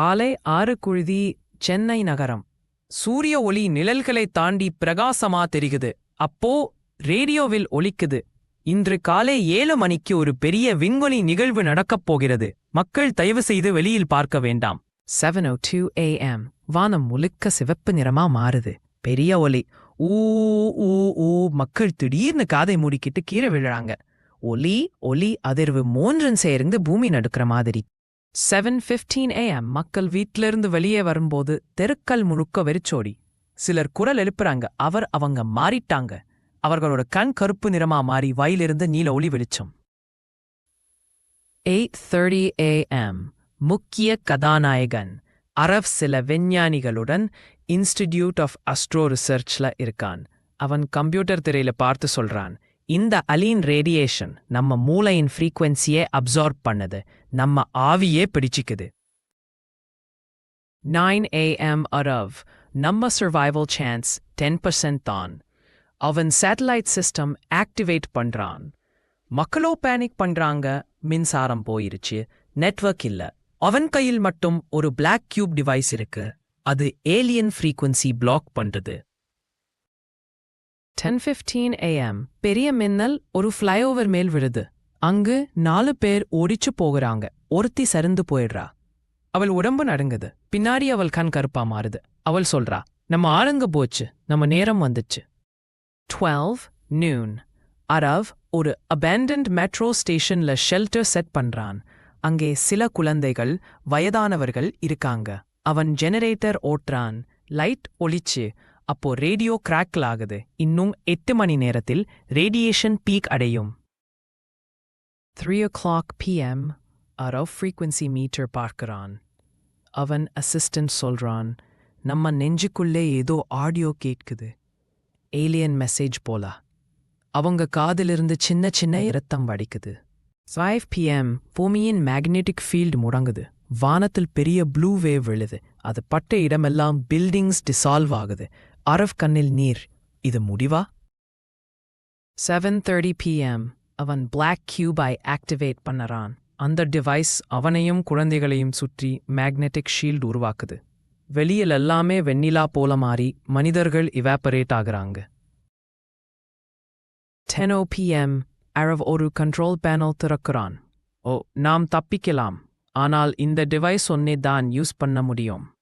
காலை ஆறு குழுதி சென்னை நகரம். சூரிய ஒளி நிழல்களை தாண்டி பிரகாசமா தெரிகுது அப்போ ரேடியோவில் ஒலிக்குது. இன்று காலை ஏழு மணிக்கு ஒரு பெரிய விண்வெளி நிகழ்வு நடக்கப் போகிறது. மக்கள் தயவு செய்து வெளியில் பார்க்க வேண்டாம். செவன் ஓ டூ ஏஎம் வானம் முழுக்க சிவப்பு நிறமா மாறுது. பெரிய ஒலி ஊ ஊ ஊ மக்கள் திடீர்னு காதை மூடிக்கிட்டு கீழே விழுறாங்க. ஒலி ஒலி அதிர்வு மூன்றும் சேர்ந்து பூமி நடுக்கிற மாதிரி. செவன் ஃபிஃப்டீன் ஏஎம் மக்கள் வீட்டிலிருந்து வெளியே வரும்போது தெருக்கள் முழுக்க வெறிச்சோடி. சிலர் குரல் எழுப்புறாங்க. அவர் அவங்க மாறிட்டாங்க. அவர்களோட கண் கருப்பு நிறமா மாறி வாயிலிருந்து நீல ஒளி வெளிச்சம். எயிட் தேர்ட்டி ஏஎம் முக்கிய கதாநாயகன் அரவ் சில விஞ்ஞானிகளுடன் இன்ஸ்டிடியூட் ஆஃப் அஸ்ட்ரோ ரிசர்ச்ல இருக்கான். அவன் கம்ப்யூட்டர் திரையில பார்த்து சொல்றான். இந்த அலீன் ரேடியேஷன் நம்ம மூளையின் ஃப்ரீக்வன்சியே அப்சார்ப் பண்ணுது நம்ம ஆவியே பிடிச்சிக்குது. நைன் ஏஎம் அரவ் நம்ம சர்வைவல் சான்ஸ் டென் பர்சன்ட் தான். அவன் சேட்டலைட் சிஸ்டம் ஆக்டிவேட் பண்றான். மக்களோ பேனிக் பண்றாங்க மின்சாரம் போயிருச்சு நெட்வொர்க் இல்ல. அவன் கையில் மட்டும் ஒரு பிளாக் கியூப் டிவைஸ் இருக்கு அது ஏலியன் ஃப்ரீக்வன்சி பிளாக் பண்றது. டென் ஃபிஃப்டீன் ஏஎம் பெரிய மின்னல் ஒரு ஃப்ளைஓவர் மேல் விழுது. அங்கு நாலு பேர் ஓடிச்சு போகிறாங்க. ஒருத்தி சரிந்து போயிடுறா. அவள் உடம்பு நடுங்குது. பின்னாடி அவள் கண் கருப்பா மாறுது. அவள் சொல்றா நம்ம ஆளுங்க போச்சு. நம்ம நேரம் வந்துச்சு. டுவெல்வ் நியூன் அரவ் ஒரு அபேண்டன்ட் மெட்ரோ ஸ்டேஷன்ல ஷெல்டர் செட் பண்றான். அங்கே சில குழந்தைகள் வயதானவர்கள் இருக்காங்க. அவன் ஜெனரேட்டர் ஓட்டுறான். லைட் ஒளிச்சு அப்போ ரேடியோ கிராக்கில் ஆகுது இன்னும் எட்டு மணி நேரத்தில் ரேடியேஷன் பீக் அடையும். Three o'clock PM அரோ frequency meter பார்க்கறான். அவன் அசிஸ்டன்ட் சொல்றான் நம்ம நெஞ்சுக்குள்ளே ஏதோ ஆடியோ கேட்குது. ஏலியன் மெசேஜ் போலா. அவங்க காதிலிருந்து சின்ன சின்ன இரத்தம் வடிக்குது. ஃபைவ் பிஎம் பூமியின் மேக்னெட்டிக் ஃபீல்டு முடங்குது. வானத்தில் பெரிய ப்ளூ வேவ் விழுது. அது பட்ட இடமெல்லாம் பில்டிங்ஸ் டிசால்வ் ஆகுது. அரவ் கண்ணில் நீர். இது முடிவா? செவன் தேர்ட்டி பிஎம் அவன் பிளாக் கியூபை ஆக்டிவேட் பண்ணறான். அந்த டிவைஸ் அவனையும் குழந்தைகளையும் சுற்றி மேக்னெட்டிக் ஷீல்டு உருவாக்குது. வெளியில் எல்லாமே வெண்ணிலா போல மாறி மனிதர்கள் இவாப்பரேட் ஆகுறாங்க. டென் ஓ பிஎம் அரவ் ஒரு கண்ட்ரோல் பேனல் திறக்கிறான். ஓ நாம் தப்பிக்கலாம். ஆனால் இந்த டிவைஸ் ஒன்னே தான் யூஸ் பண்ண முடியும்.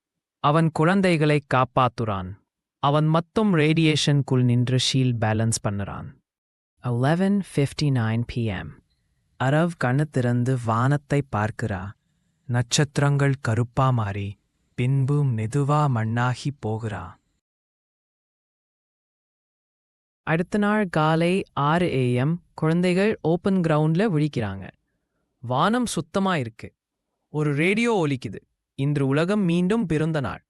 அவன் குழந்தைகளை காப்பாத்துறான். அவன் மொத்தம் ரேடியேஷனுக்குள் நின்று ஷீல் பேலன்ஸ் பண்ணுறான். Eleven fifty nine PM Arav கண்ணு திறந்து வானத்தை பார்க்கிறா. நட்சத்திரங்கள் கருப்பா மாறி பின்பு மெதுவா மண்ணாகி போகிறா. அடுத்த நாள் காலை ஆறு ஏஎம் குழந்தைகள் ஓப்பன் கிரவுண்ட்ல விழிக்கிறாங்க. வானம் சுத்தமா இருக்கு. ஒரு ரேடியோ ஒலிக்குது. இன்று உலகம் மீண்டும் பிறந்த நாள்.